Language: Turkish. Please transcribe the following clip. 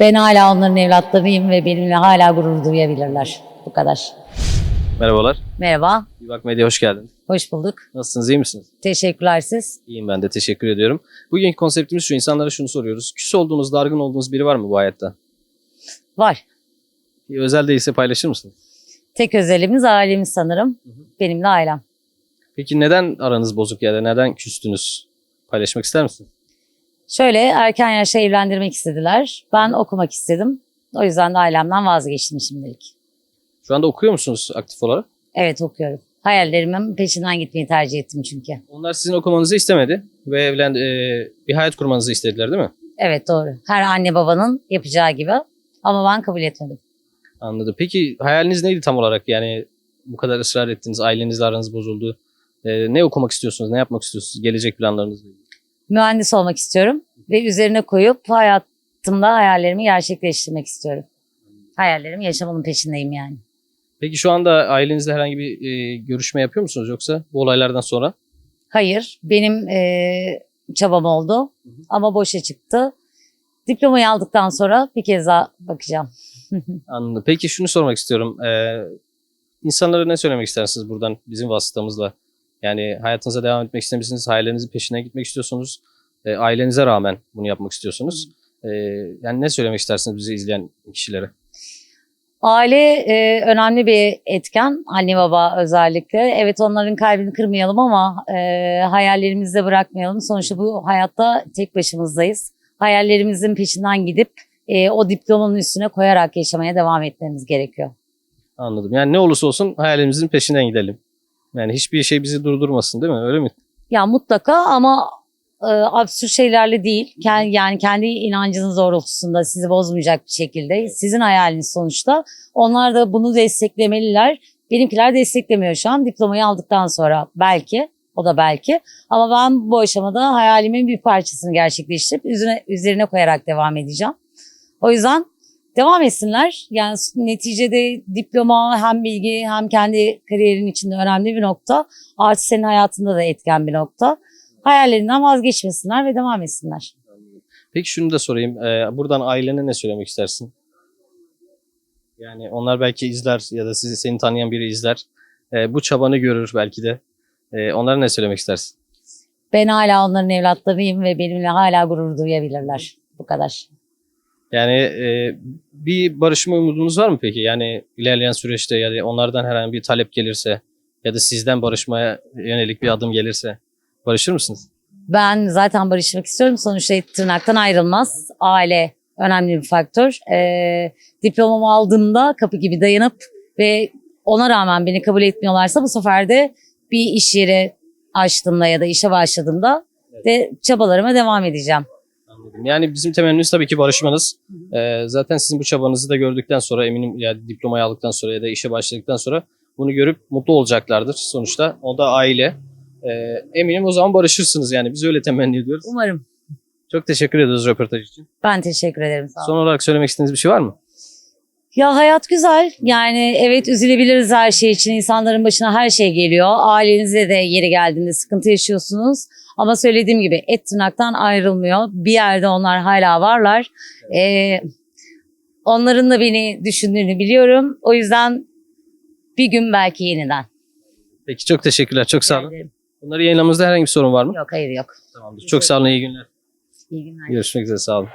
Ben hala onların evlatlarıyım ve benimle hala gurur duyabilirler. Bu kadar. Merhabalar. Merhaba, Bak Medya hoş geldin. hoş bulduk. Nasılsınız, iyi misiniz? Teşekkürler siz. İyiyim ben de, teşekkür ediyorum. Bugünkü konseptimiz şu, insanlara şunu soruyoruz. Küs olduğunuz, dargın olduğunuz biri var mı bu hayatta? Var. Bir özel değilse paylaşır mısınız? Tek özelimiz ailemiz sanırım. Benimle ailem. Peki neden aranız bozuk ya da neden küstünüz? Paylaşmak ister misin? Şöyle erken yaşta evlendirmek istediler. Ben okumak istedim. O yüzden de ailemden vazgeçtim şimdilik. Şu anda okuyor musunuz aktif olarak? Evet okuyorum. Hayallerimin peşinden gitmeyi tercih ettim çünkü. Onlar sizin okumanızı istemedi ve evlen e, bir hayat kurmanızı istediler değil mi? Evet doğru. Her anne babanın yapacağı gibi. Ama ben kabul etmedim. Anladım. Peki hayaliniz neydi tam olarak? Yani bu kadar ısrar ettiniz, ailenizle aranız bozuldu. E, ne okumak istiyorsunuz, ne yapmak istiyorsunuz? Gelecek planlarınız neydi? Mühendis olmak istiyorum. Ve üzerine koyup hayatımda hayallerimi gerçekleştirmek istiyorum. Hayallerimi yaşamanın peşindeyim yani. Peki şu anda ailenizle herhangi bir e, görüşme yapıyor musunuz yoksa bu olaylardan sonra? Hayır, benim eee, çabam oldu ama boşa çıktı. Diplomayı aldıktan sonra bir kez daha bakacağım. Anladım. Peki şunu sormak istiyorum. Ee, insanlara ne söylemek istersiniz buradan bizim vasıtamızla? Yani hayatınıza devam etmek istemişsiniz, hayallerinizin peşine gitmek istiyorsunuz. Ee, ailenize rağmen bunu yapmak istiyorsunuz. Ee, yani ne söylemek istersiniz bizi izleyen kişilere? Aile eee, önemli bir etken, anne baba özellikle. Evet onların kalbini kırmayalım ama eee hayallerimizi de bırakmayalım. Sonuçta bu hayatta tek başımızdayız. Hayallerimizin peşinden gidip eee, o diplomanın üstüne koyarak yaşamaya devam etmemiz gerekiyor. Anladım. Yani ne olursa olsun hayalimizin peşinden gidelim. Yani hiçbir şey bizi durdurmasın değil mi? Öyle mi? Ya mutlaka ama e, absürt şeylerle değil. Yani kendi inancınız doğrultusunda sizi bozmayacak bir şekilde. Sizin hayaliniz sonuçta. Onlar da bunu desteklemeliler. Benimkiler desteklemiyor şu an. Diplomayı aldıktan sonra belki. O da belki. Ama ben bu aşamada hayalimin bir parçasını gerçekleştirip üzerine, üzerine koyarak devam edeceğim. O yüzden devam etsinler. Yani neticede diploma hem bilgi hem kendi kariyerin içinde önemli bir nokta. Artı senin hayatında da etken bir nokta. Hayallerinden vazgeçmesinler ve devam etsinler. Peki şunu da sorayım. Ee, buradan ailene ne söylemek istersin? Yani onlar belki izler ya da sizi seni tanıyan biri izler. Ee, bu çabanı görür belki de. Ee, onlara ne söylemek istersin? Ben hala onların evlatlarıyım ve benimle hala gurur duyabilirler. Bu kadar. Yani e, bir barışma umudunuz var mı peki? Yani ilerleyen süreçte ya da onlardan herhangi bir talep gelirse ya da sizden barışmaya yönelik bir adım gelirse barışır mısınız? Ben zaten barışmak istiyorum. Sonuçta tırnaktan ayrılmaz. Aile önemli bir faktör. Ee, diplomamı aldığımda kapı gibi dayanıp ve ona rağmen beni kabul etmiyorlarsa bu sefer de bir iş yeri açtığımda ya da işe başladığımda de çabalarıma devam edeceğim. Anladım. Yani bizim temennimiz tabii ki barışmanız. Ee, zaten sizin bu çabanızı da gördükten sonra eminim ya diplomayı aldıktan sonra ya da işe başladıktan sonra bunu görüp mutlu olacaklardır sonuçta. O da aile. Ee, eminim o zaman barışırsınız yani biz öyle temenni ediyoruz. Umarım. Çok teşekkür ediyoruz röportaj için. Ben teşekkür ederim. Sağ olun. Son olarak söylemek istediğiniz bir şey var mı? Ya hayat güzel. Yani evet üzülebiliriz her şey için. İnsanların başına her şey geliyor. Ailenize de yeri geldiğinde sıkıntı yaşıyorsunuz. Ama söylediğim gibi et tırnaktan ayrılmıyor. Bir yerde onlar hala varlar. Ee, onların da beni düşündüğünü biliyorum. O yüzden bir gün belki yeniden. Peki çok teşekkürler. Çok sağ olun. Ederim. Bunları yayınlamamızda herhangi bir sorun var mı? Yok hayır yok. Tamamdır. Çok sağ olun. iyi günler. İyi günler. Görüşmek üzere. Sağ olun.